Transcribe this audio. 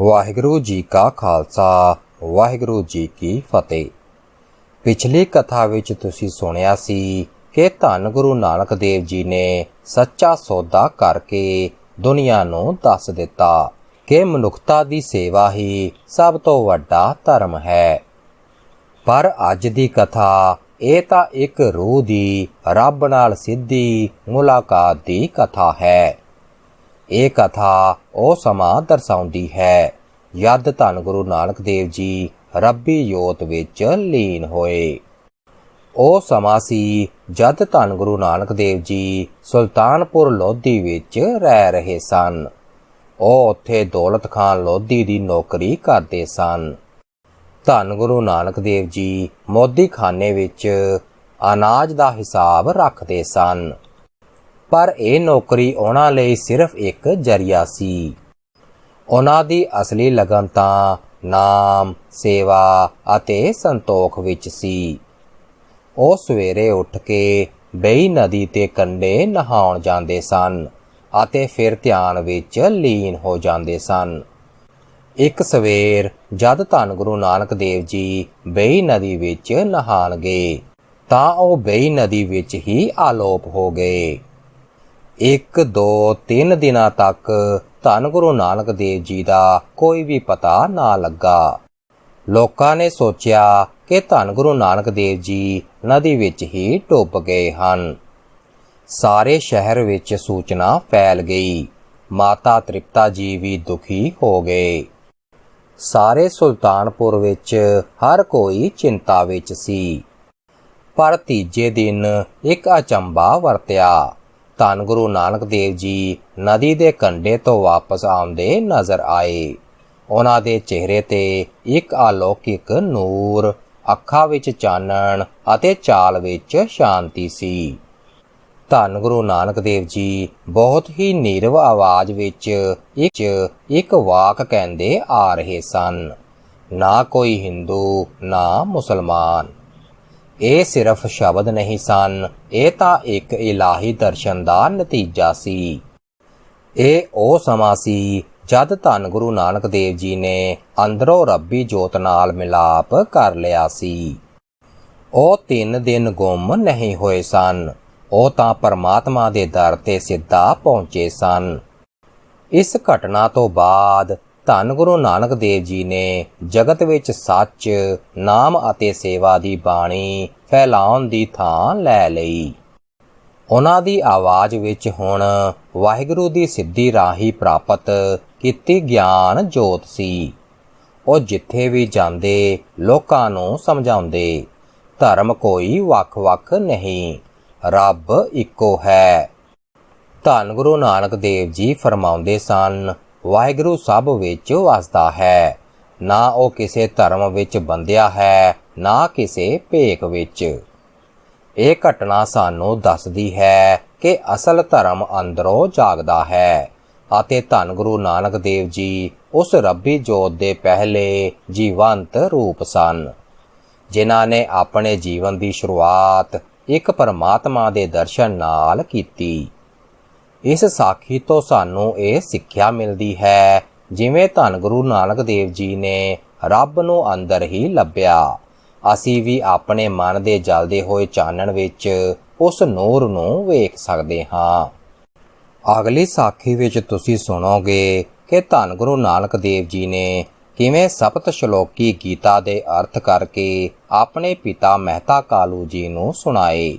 ਵਾਹਿਗੁਰੂ ਜੀ ਕਾ ਖਾਲਸਾ, ਵਾਹਿਗੁਰੂ ਜੀ ਕੀ ਫਤਿਹ। ਪਿਛਲੀ ਕਥਾ ਵਿੱਚ ਤੁਸੀਂ ਸੁਣਿਆ ਸੀ ਕਿ ਧੰਨ ਗੁਰੂ ਨਾਨਕ ਦੇਵ ਜੀ ਨੇ ਸੱਚਾ ਸੌਦਾ ਕਰਕੇ ਦੁਨੀਆ ਨੂੰ ਦੱਸ ਦਿੱਤਾ ਕਿ ਮਨੁੱਖਤਾ ਦੀ ਸੇਵਾ ਹੀ ਸਭ ਤੋਂ ਵੱਡਾ ਧਰਮ ਹੈ। ਪਰ ਅੱਜ ਦੀ ਕਥਾ ਇਹ ਤਾਂ ਇੱਕ ਰੂਹ ਦੀ, ਰੱਬ ਨਾਲ ਸਿੱਧੀ ਮੁਲਾਕਾਤ ਦੀ ਕਥਾ ਹੈ। ਇਹ ਕਥਾ ਉਹ ਸਮਾਂ ਦਰਸਾਉਂਦੀ ਹੈ। ਜਦ ਧੰਨ ਗੁਰੂ ਨਾਨਕ ਦੇਵ ਜੀ, ਰੱਬੀ ਯੋਤ ਵਿੱਚ ਲੀਨ ਹੋਏ। ਉਹ ਸਮਾਂ ਸੀ ਜਦ ਧੰਨ ਗੁਰੂ ਨਾਨਕ ਦੇਵ ਜੀ ਸੁਲਤਾਨਪੁਰ ਲੋਧੀ ਵਿੱਚ ਰਹਿ ਰਹੇ ਸਨ। ਉਹ ਉੱਥੇ ਦੌਲਤ ਖਾਨ ਲੋਧੀ ਦੀ ਨੌਕਰੀ ਕਰਦੇ ਸਨ। ਧੰਨ ਗੁਰੂ ਨਾਨਕ ਦੇਵ ਜੀ ਮੋਦੀ ਖਾਨੇ ਵਿੱਚ ਅਨਾਜ ਦਾ ਹਿਸਾਬ ਰੱਖਦੇ ਸਨ। ਪਰ ਇਹ ਨੌਕਰੀ ਉਹਨਾਂ ਲਈ ਸਿਰਫ ਇੱਕ ਜਰੀਆ ਸੀ। ਉਹਨਾਂ ਦੀ ਅਸਲੀ ਲਗਨ ਤਾਂ ਨਾਮ, ਸੇਵਾ ਅਤੇ ਸੰਤੋਖ ਵਿੱਚ ਸੀ। ਉਹ ਸਵੇਰੇ ਉੱਠ ਕੇ ਬਈ ਨਦੀ ਤੇ ਕੰਢੇ ਨਹਾਉਣ ਜਾਂਦੇ ਸਨ ਅਤੇ ਫਿਰ ਧਿਆਨ ਵਿੱਚ ਲੀਨ ਹੋ ਜਾਂਦੇ ਸਨ। ਇੱਕ ਸਵੇਰ ਜਦ ਧੰਨ ਗੁਰੂ ਨਾਨਕ ਦੇਵ ਜੀ ਬਈ ਨਦੀ ਵਿੱਚ ਨਹਾਣ ਗਏ ਤਾਂ ਉਹ ਬਈ ਨਦੀ ਵਿੱਚ ਹੀ ਆਲੋਪ ਹੋ ਗਏ। ਇੱਕ, ਦੋ, ਤਿੰਨ ਦਿਨਾਂ ਤੱਕ ਧੰਨ ਗੁਰੂ ਨਾਨਕ ਦੇਵ ਜੀ ਦਾ ਕੋਈ ਵੀ ਪਤਾ ਨਾ ਲੱਗਾ। ਲੋਕਾਂ ਨੇ ਸੋਚਿਆ ਕਿ ਧੰਨ ਗੁਰੂ ਨਾਨਕ ਦੇਵ ਜੀ ਨਦੀ ਵਿੱਚ ਹੀ ਡੁੱਬ ਗਏ ਹਨ। ਸਾਰੇ ਸ਼ਹਿਰ ਵਿੱਚ ਸੂਚਨਾ ਫੈਲ ਗਈ। ਮਾਤਾ ਤ੍ਰਿਪਤਾ ਜੀ ਵੀ ਦੁਖੀ ਹੋ ਗਏ। ਸਾਰੇ ਸੁਲਤਾਨਪੁਰ ਵਿੱਚ ਹਰ ਕੋਈ ਚਿੰਤਾ ਵਿੱਚ ਸੀ। ਪਰ ਤੀਜੇ ਦਿਨ ਇੱਕ ਅਚੰਬਾ ਵਰਤਿਆ। ਧੰਨ ਗੁਰੂ ਨਾਨਕ ਦੇਵ ਜੀ ਨਦੀ ਦੇ ਕੰਢੇ ਤੋਂ ਵਾਪਸ ਆਉਂਦੇ ਨਜ਼ਰ ਆਏ। ਉਹਨਾਂ ਦੇ ਚਿਹਰੇ ਤੇ ਇੱਕ ਅਲੌਕਿਕ ਨੂਰ, ਅੱਖਾਂ ਵਿੱਚ ਚਾਨਣ ਅਤੇ ਚਾਲ ਵਿੱਚ ਸ਼ਾਂਤੀ ਸੀ। ਧੰਨ ਗੁਰੂ ਨਾਨਕ ਦੇਵ ਜੀ ਬਹੁਤ ਹੀ ਨੀਰਵ ਆਵਾਜ਼ ਵਿੱਚ ਇੱਕ ਇੱਕ ਵਾਕ ਕਹਿੰਦੇ ਆ ਰਹੇ ਸਨ, ਨਾ ਕੋਈ ਹਿੰਦੂ, ਨਾ ਮੁਸਲਮਾਨ। ਇਹ ਸਿਰਫ ਸ਼ਬਦ ਨਹੀਂ ਸਨ, ਇਹ ਤਾਂ ਇੱਕ ਇਲਾਹੀ ਦਰਸ਼ਨ ਦਾ ਨਤੀਜਾ ਸੀ। ਇਹ ਉਹ ਸਮਾਂ ਸੀ ਜਦ ਧੰਨ ਗੁਰੂ ਨਾਨਕ ਦੇਵ ਜੀ ਨੇ ਅੰਦਰੋਂ ਰੱਬੀ ਜੋਤ ਨਾਲ ਮਿਲਾਪ ਕਰ ਲਿਆ ਸੀ। ਉਹ ਤਿੰਨ ਦਿਨ ਗੁੰਮ ਨਹੀਂ ਹੋਏ ਸਨ, ਉਹ ਤਾਂ ਪਰਮਾਤਮਾ ਦੇ ਦਰ ਤੇ ਸਿੱਧਾ ਪਹੁੰਚੇ ਸਨ। ਇਸ ਘਟਨਾ ਤੋਂ ਬਾਅਦ ਧੰਨ ਗੁਰੂ ਨਾਨਕ ਦੇਵ ਜੀ ਨੇ ਜਗਤ ਵਿੱਚ ਸੱਚ, ਨਾਮ ਅਤੇ ਸੇਵਾ ਦੀ ਬਾਣੀ ਫੈਲਾਉਣ ਦੀ ਥਾਂ ਲੈ ਲਈ। ਉਹਨਾਂ ਦੀ ਆਵਾਜ਼ ਵਿੱਚ ਹੁਣ ਵਾਹਿਗੁਰੂ ਦੀ ਸਿੱਧੀ ਰਾਹੀ ਪ੍ਰਾਪਤ ਕੀਤੀ ਗਿਆਨ ਜੋਤ ਸੀ। ਉਹ ਜਿੱਥੇ ਵੀ ਜਾਂਦੇ, ਲੋਕਾਂ ਨੂੰ ਸਮਝਾਉਂਦੇ, ਧਰਮ ਕੋਈ ਵੱਖ-ਵੱਖ ਨਹੀਂ, ਰੱਬ ਇੱਕੋ ਹੈ। ਧੰਨ ਗੁਰੂ ਨਾਨਕ ਦੇਵ ਜੀ ਫਰਮਾਉਂਦੇ ਸਨ ਵਾਹਿਗੁਰੂ ਸਭ ਵਿੱਚ ਵਸਦਾ ਹੈ। ਨਾ ਉਹ ਕਿਸੇ ਧਰਮ ਵਿੱਚ ਬੰਦਿਆ ਹੈ, ਨਾ ਕਿਸੇ ਭੇਕ ਵਿੱਚ। ਇਹ ਘਟਨਾ ਸਾਨੂੰ ਦੱਸਦੀ ਹੈ ਕਿ ਅਸਲ ਧਰਮ ਅੰਦਰੋਂ ਜਾਗਦਾ ਹੈ ਅਤੇ ਧੰਨ ਗੁਰੂ ਨਾਨਕ ਦੇਵ ਜੀ ਉਸ ਰੱਬੀ ਜੋਤ ਦੇ ਪਹਿਲੇ ਜੀਵੰਤ ਰੂਪ ਸਨ, ਜਿਨ੍ਹਾਂ ਨੇ ਆਪਣੇ ਜੀਵਨ ਦੀ ਸ਼ੁਰੂਆਤ ਇੱਕ ਪਰਮਾਤਮਾ ਦੇ ਦਰਸ਼ਨ ਨਾਲ ਕੀਤੀ। ਇਸ ਸਾਖੀ ਤੋਂ ਸਾਨੂੰ ਇਹ ਸਿੱਖਿਆ ਮਿਲਦੀ ਹੈ, ਜਿਵੇਂ ਧੰਨ ਗੁਰੂ ਨਾਨਕ ਦੇਵ ਜੀ ਨੇ ਰੱਬ ਨੂੰ ਅੰਦਰ ਹੀ ਲੱਭਿਆ। ਅਸੀਂ ਵੀ ਆਪਣੇ ਮਨ ਦੇ ਜਲਦੇ ਹੋਏ ਚਾਨਣ ਵਿੱਚ ਉਸ ਨੂਰ ਨੂੰ ਵੇਖ ਸਕਦੇ ਹਾਂ। ਅਗਲੀ ਸਾਖੀ ਵਿੱਚ ਤੁਸੀਂ ਸੁਣੋਗੇ ਕਿ ਧੰਨ ਗੁਰੂ ਨਾਨਕ ਦੇਵ ਜੀ ਨੇ ਕਿਵੇਂ ਸਪਤ ਸ਼ਲੋਕੀ ਗੀਤਾ ਦੇ ਅਰਥ ਕਰਕੇ ਆਪਣੇ ਪਿਤਾ ਮਹਿਤਾ ਕਾਲੂ ਜੀ ਨੂੰ ਸੁਣਾਏ।